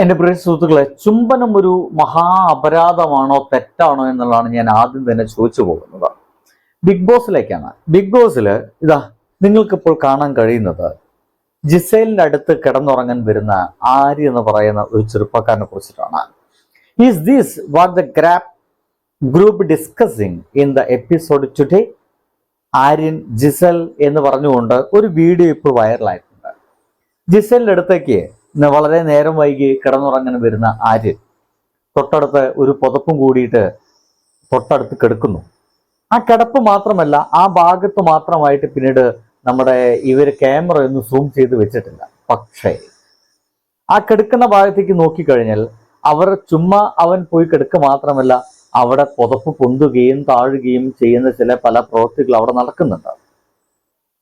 എന്റെ പ്രിയ സുഹൃത്തുക്കളെ ചുംബനം ഒരു മഹാ അപരാധമാണോ തെറ്റാണോ എന്നുള്ളതാണ് ഞാൻ ആദ്യം തന്നെ ചോദിച്ചു പോകുന്നത്. ബിഗ് ബോസിലേക്കാണ്. ബിഗ് ബോസിൽ ഇതാ നിങ്ങൾക്കിപ്പോൾ കാണാൻ കഴിയുന്നത് ജിസൈലിന്റെ അടുത്ത് കിടന്നുറങ്ങാൻ വരുന്ന ആര്യ എന്ന് പറയുന്ന ഒരു ചെറുപ്പക്കാരനെ കുറിച്ചിട്ടാണ്. Is this what the group group discussing in the episode today Aryan Jisal എന്ന് പറഞ്ഞുകൊണ്ട് ഒരു വീഡിയോ ഇപ്പോൾ വൈറലായിട്ടുണ്ട് ജിസലിന്റെ അടുത്തേക്ക് വളരെ നേരം വൈകി കിടന്നുറങ്ങാൻ വരുന്ന ആര്യൻ തൊട്ടടുത്ത് ഒരു പുതപ്പും കൂടിയിട്ട് തൊട്ടടുത്ത് കിടക്കുന്നു. ആ കിടപ്പ് മാത്രമല്ല ആ ഭാഗത്ത് മാത്രമായിട്ട് പിന്നീട് നമ്മുടെ ഇവർ ക്യാമറ ഒന്നും സൂം ചെയ്ത് വെച്ചിട്ടില്ല. പക്ഷേ ആ കിടക്കുന്ന ഭാഗത്തേക്ക് നോക്കിക്കഴിഞ്ഞാൽ അവർ ചുമ്മാ അവൻ പോയി കിടക്കുക മാത്രമല്ല അവിടെ പുതപ്പ് പൊന്തുകയും താഴുകയും ചെയ്യുന്ന ചില പല പ്രവൃത്തികൾ അവിടെ നടക്കുന്നുണ്ട്.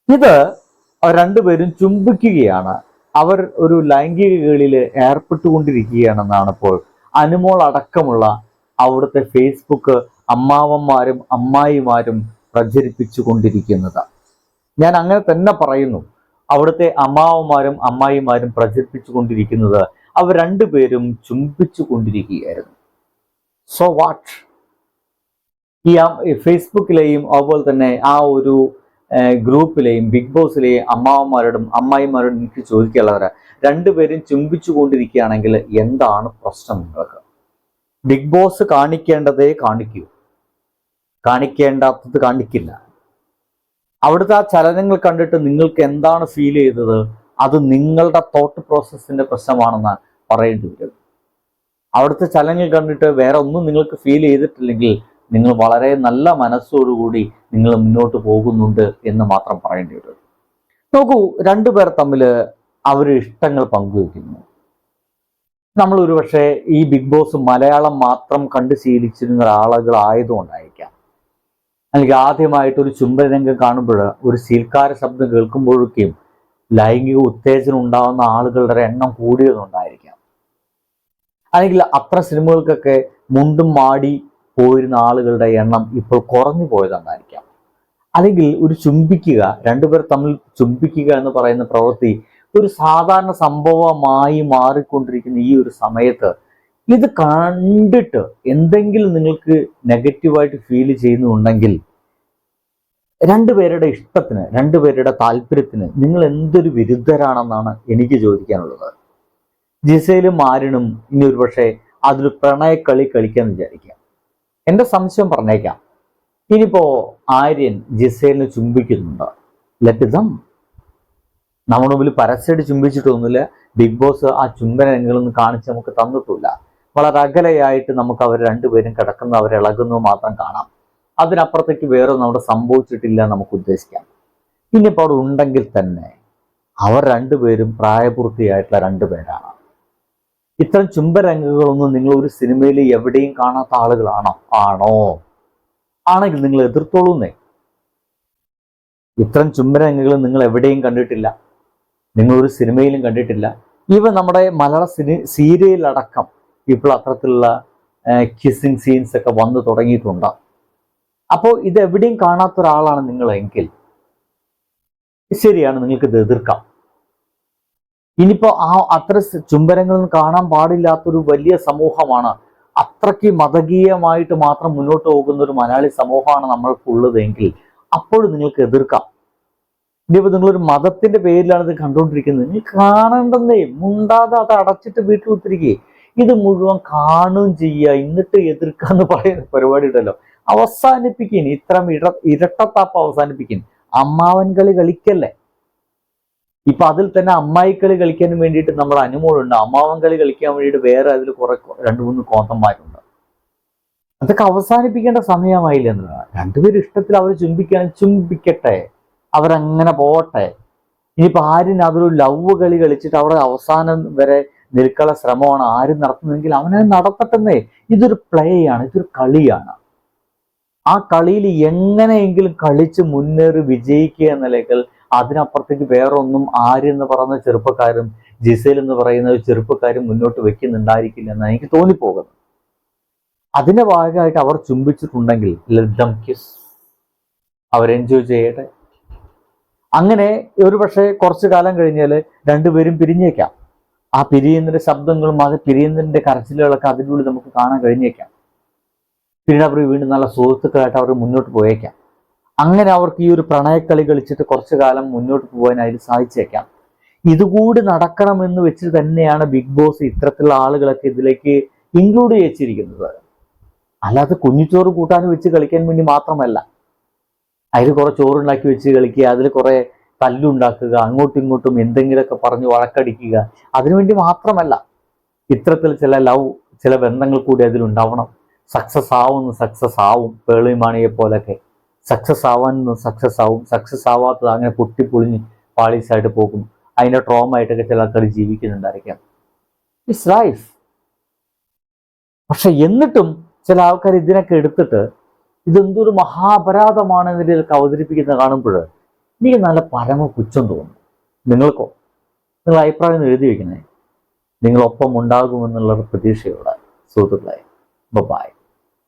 ഇത് രണ്ടുപേരും ചുംബിക്കുകയാണ്. അവർ ഒരു ലൈംഗികകളിൽ ഏർപ്പെട്ടുകൊണ്ടിരിക്കുകയാണെന്നാണ് ഇപ്പോൾ അനുമോൾ അടക്കമുള്ള അവിടുത്തെ ഫേസ്ബുക്ക് അമ്മാവന്മാരും അമ്മായിമാരും പ്രചരിപ്പിച്ചു കൊണ്ടിരിക്കുന്നത് ഞാൻ അങ്ങനെ തന്നെ പറയുന്നു. അവിടുത്തെ അമ്മാവന്മാരും അമ്മായിമാരും പ്രചരിപ്പിച്ചു കൊണ്ടിരിക്കുന്നത് അവർ രണ്ടുപേരും ചുംബിച്ചു കൊണ്ടിരിക്കുകയായിരുന്നു സോ വാട്ട് ഈ ഫേസ്ബുക്കിലെയും അതുപോലെ തന്നെ ആ ഒരു ഗ്രൂപ്പിലെയും ബിഗ് ബോസിലെയും അമ്മാവന്മാരോടും അമ്മായിമാരോടും എനിക്ക് ചോദിക്കാനുള്ളവരാ. രണ്ടുപേരും ചുംബിച്ചു കൊണ്ടിരിക്കുകയാണെങ്കിൽ എന്താണ് പ്രശ്നം നിങ്ങൾക്ക്? ബിഗ് ബോസ് കാണിക്കേണ്ടതേ കാണിക്കൂ. കാണിക്കേണ്ടാത്തത് കാണിക്കില്ല. അവിടുത്തെ ആ ചലനങ്ങൾ കണ്ടിട്ട് നിങ്ങൾക്ക് എന്താണ് ഫീൽ ചെയ്തത്? അത് നിങ്ങളുടെ തോട്ട് പ്രോസസ്സിന്റെ പ്രശ്നമാണെന്ന് പറയേണ്ടി വരും. അവിടുത്തെ ചലനങ്ങൾ കണ്ടിട്ട് വേറെ ഒന്നും നിങ്ങൾക്ക് ഫീൽ ചെയ്തിട്ടില്ലെങ്കിൽ നിങ്ങൾ വളരെ നല്ല മനസ്സോടുകൂടി നിങ്ങൾ മുന്നോട്ട് പോകുന്നുണ്ട് എന്ന് മാത്രം പറയേണ്ടി വരും. നോക്കൂ രണ്ടുപേർ തമ്മിൽ അവരുടെ ഇഷ്ടങ്ങൾ പങ്കുവെക്കുന്നു നമ്മൾ ഒരുപക്ഷെ ഈ ബിഗ് ബോസ് മലയാളം മാത്രം കണ്ട് ശീലിച്ചിരുന്ന ആളുകളായതുകൊണ്ടായിരിക്കാം അല്ലെങ്കിൽ ആദ്യമായിട്ട് ഒരു ചുംബനരംഗം കാണുമ്പോൾ ഒരു സീൽക്കാര ശബ്ദം കേൾക്കുമ്പോഴൊക്കെയും ലൈംഗിക ഉത്തേജനം ഉണ്ടാകുന്ന ആളുകളുടെ എണ്ണം കൂടിയതുകൊണ്ടായിരിക്കാം. അല്ലെങ്കിൽ അത്ര സിനിമകൾക്കൊക്കെ മുണ്ടും മാടി പോയിരുന്ന ആളുകളുടെ എണ്ണം ഇപ്പോൾ കുറഞ്ഞു പോയതെന്നായിരിക്കാം. അല്ലെങ്കിൽ ഒരു ചുംബിക്കുക രണ്ടുപേർ തമ്മിൽ ചുംബിക്കുക എന്ന് പറയുന്ന പ്രവൃത്തി ഒരു സാധാരണ സംഭവമായി മാറിക്കൊണ്ടിരിക്കുന്ന ഈ ഒരു സമയത്ത് ഇത് കണ്ടിട്ട് എന്തെങ്കിലും നിങ്ങൾക്ക് നെഗറ്റീവായിട്ട് ഫീൽ ചെയ്യുന്നുണ്ടെങ്കിൽ രണ്ടുപേരുടെ ഇഷ്ടത്തിന് രണ്ടുപേരുടെ താല്പര്യത്തിന് നിങ്ങൾ എന്തൊരു വിരുദ്ധരാണെന്നാണ് എനിക്ക് ചോദിക്കാനുള്ളത്. ജിസയിലും ആരിനും ഇനി ഒരു പക്ഷേ അതൊരു പ്രണയക്കളി കളിക്കാൻ വിചാരിക്കാം. എന്റെ സംശയം പറഞ്ഞേക്കാം. ഇനിയിപ്പോ ആര്യൻ ജിസേലിന് ചുംബിക്കുന്നുണ്ട്. ലെറ്റ് ദം നമ്മുടെ മുമ്പിൽ പരസ്യമായിട്ട് ചുംബിച്ചിട്ടൊന്നുമില്ല ബിഗ് ബോസ് ആ ചുംബന രംഗങ്ങളൊന്നും കാണിച്ച് നമുക്ക് തന്നിട്ടില്ല. വളരെ അകലെയായിട്ട് നമുക്ക് അവർ രണ്ടുപേരും കിടക്കുന്ന അവർ ഇളകുന്നു മാത്രം കാണാം. അതിനപ്പുറത്തേക്ക് വേറെ നമ്മുടെ സംഭവിച്ചിട്ടില്ല നമുക്ക് ഉദ്ദേശിക്കാം. ഇനിയിപ്പോൾ അവിടെ ഉണ്ടെങ്കിൽ തന്നെ അവർ രണ്ടുപേരും പ്രായപൂർത്തിയായിട്ടുള്ള രണ്ടുപേരാണ്. ഇത്തരം ചുംബരംഗങ്ങളൊന്നും നിങ്ങൾ ഒരു സിനിമയിൽ എവിടെയും കാണാത്ത ആളുകളാണോ? ആണോ? ആണെങ്കിൽ നിങ്ങൾ എതിർത്തോളൂന്നേ. ഇത്തരം ചുംബരംഗങ്ങൾ നിങ്ങൾ എവിടെയും കണ്ടിട്ടില്ല. നിങ്ങൾ ഒരു സിനിമയിലും കണ്ടിട്ടില്ല. ഈവൻ നമ്മുടെ മലയാള സിനി സീരിയലടക്കം ഇപ്പോൾ അത്തരത്തിലുള്ള കിസ്സിങ് സീൻസ് ഒക്കെ വന്നു തുടങ്ങിയിട്ടുണ്ട്. അപ്പോൾ ഇത് എവിടെയും കാണാത്ത ഒരാളാണ് നിങ്ങളെങ്കിൽ ശരിയാണ് നിങ്ങൾക്ക് ഇത് എതിർക്കാം. ഇനിയിപ്പോ ആ അത്ര ചുംബനങ്ങളൊന്നും കാണാൻ പാടില്ലാത്തൊരു വലിയ സമൂഹമാണ്. അത്രയ്ക്ക് മതകീയമായിട്ട് മാത്രം മുന്നോട്ട് പോകുന്ന ഒരു മലയാളി സമൂഹമാണ് നമ്മൾക്കുള്ളതെങ്കിൽ അപ്പോഴും നിങ്ങൾക്ക് എതിർക്കാം. ഇനിയിപ്പോ നിങ്ങളൊരു മതത്തിന്റെ പേരിലാണ് ഇത് കണ്ടുകൊണ്ടിരിക്കുന്നത്. നിങ്ങൾ കാണണ്ടെന്നേ മുണ്ടാതെ അത് അടച്ചിട്ട് വീട്ടിൽ ഒത്തിരിക്കേ. ഇത് മുഴുവൻ കാണുകയും ചെയ്യുക എന്നിട്ട് എതിർക്കുക എന്ന് പറയുന്ന പരിപാടി ഉണ്ടല്ലോ. അവസാനിപ്പിക്കും ഇത്തരം ഇര ഇരട്ടത്താപ്പ് അവസാനിപ്പിക്കും അമ്മാവൻ കളി കളിക്കല്ലേ? ഇപ്പൊ അതിൽ തന്നെ അമ്മായിക്കളി കളിക്കാൻ വേണ്ടിയിട്ട് നമ്മൾ അനുമോളുണ്ട്. അമ്മാവൻ കളി കളിക്കാൻ വേണ്ടിയിട്ട് വേറെ അതിൽ കുറെ രണ്ട് മൂന്ന് കോന്തന്മാരുണ്ട്. അതൊക്കെ അവസാനിപ്പിക്കേണ്ട സമയമായില്ല എന്നതാണ് രണ്ടുപേരും ഇഷ്ടത്തിൽ അവർ ചുംബിക്കാൻ ചുംബിക്കട്ടെ. അവരങ്ങനെ പോട്ടെ ഇനിയിപ്പോൾ ആരും അതൊരു ലവ് കളി കളിച്ചിട്ട് അവിടെ അവസാനം വരെ നിൽക്കാനുള്ള ശ്രമമാണ് ആരും നടത്തുന്നതെങ്കിൽ അവനെ നടത്തട്ടെന്നേ. ഇതൊരു പ്ലേ ആണ് ഇതൊരു കളിയാണ്. ആ കളിയിൽ എങ്ങനെയെങ്കിലും കളിച്ച് മുന്നേറി വിജയിക്കുക എന്ന അതിനപ്പുറത്തേക്ക് വേറൊന്നും ആര്യ എന്ന് പറയുന്ന ചെറുപ്പക്കാരും ജിസേൽ എന്ന് പറയുന്ന ഒരു ചെറുപ്പക്കാരും മുന്നോട്ട് വെക്കുന്നുണ്ടായിരിക്കില്ല എന്നാണ് എനിക്ക് തോന്നിപ്പോകുന്നത്. അതിന്റെ ഭാഗമായിട്ട് അവർ ചുംബിച്ചിട്ടുണ്ടെങ്കിൽ ലഡം കിസ് അവർ എൻജോയ് ചെയ്യട്ടെ. അങ്ങനെ ഒരു പക്ഷേ കുറച്ചു കാലം കഴിഞ്ഞാൽ രണ്ടുപേരും പിരിഞ്ഞേക്കാം. ആ പിരിയുന്നതിന്റെ ശബ്ദങ്ങളും അത് പിരിയുന്നതിന്റെ കരച്ചിലുകളൊക്കെ അതിനുള്ളിൽ നമുക്ക് കാണാൻ കഴിഞ്ഞേക്കാം. പിന്നീട് അവർ വീണ്ടും നല്ല സുഹൃത്തുക്കളായിട്ട് അവർ മുന്നോട്ട് പോയേക്കാം. അങ്ങനെ അവർക്ക് ഈ ഒരു പ്രണയക്കളി കളിച്ചിട്ട് കുറച്ചു കാലം മുന്നോട്ട് പോകാൻ അതിൽ സാധിച്ചേക്കാം. ഇതുകൂടി നടക്കണമെന്ന് വെച്ച് തന്നെയാണ് ബിഗ് ബോസ് ഇത്തരത്തിലുള്ള ആളുകളൊക്കെ ഇതിലേക്ക് ഇൻക്ലൂഡ് ചെയ്യിച്ചിരിക്കുന്നത് അല്ലാതെ കുഞ്ഞിച്ചോറ് കൂട്ടാൻ വെച്ച് കളിക്കാൻ വേണ്ടി മാത്രമല്ല. അതിൽ കുറെ ചോറുണ്ടാക്കി വെച്ച് കളിക്കുക അതിൽ കുറെ തല്ലുണ്ടാക്കുക അങ്ങോട്ടും ഇങ്ങോട്ടും എന്തെങ്കിലുമൊക്കെ പറഞ്ഞ് വഴക്കടിക്കുക. അതിനുവേണ്ടി മാത്രമല്ല ഇത്തരത്തിൽ ചില ലവ് ചില ബന്ധങ്ങൾ കൂടി അതിലുണ്ടാവണം. സക്സസ് ആവുന്നു സക്സസ് ആവും. പേളിമാണിയെ പോലൊക്കെ സക്സസ് ആവാൻ സക്സസ് ആവും. സക്സസ് ആവാത്തത് അങ്ങനെ പൊട്ടിപ്പൊളിഞ്ഞ് പാളീസായിട്ട് പോകും. അതിന്റെ ട്രോമ ആയിട്ടൊക്കെ ചില ആൾക്കാർ ജീവിക്കുന്നുണ്ടായിരിക്കാം. ഇറ്റ്സ് ലൈഫ് പക്ഷെ എന്നിട്ടും ചില ആൾക്കാർ ഇതിനൊക്കെ എടുത്തിട്ട് ഇതെന്തൊരു മഹാപരാധമാണ് എന്നതിലൊക്കെ അവതരിപ്പിക്കുന്നത് കാണുമ്പോൾ എനിക്ക് നല്ല പരമ പുച്ഛം തോന്നും. നിങ്ങൾക്കോ? നിങ്ങൾ അഭിപ്രായം എഴുതി വെക്കണേ നിങ്ങളൊപ്പം ഉണ്ടാകുമെന്നുള്ള പ്രതീക്ഷയോടെ. സുഹൃത്തുക്കളായി ബൈ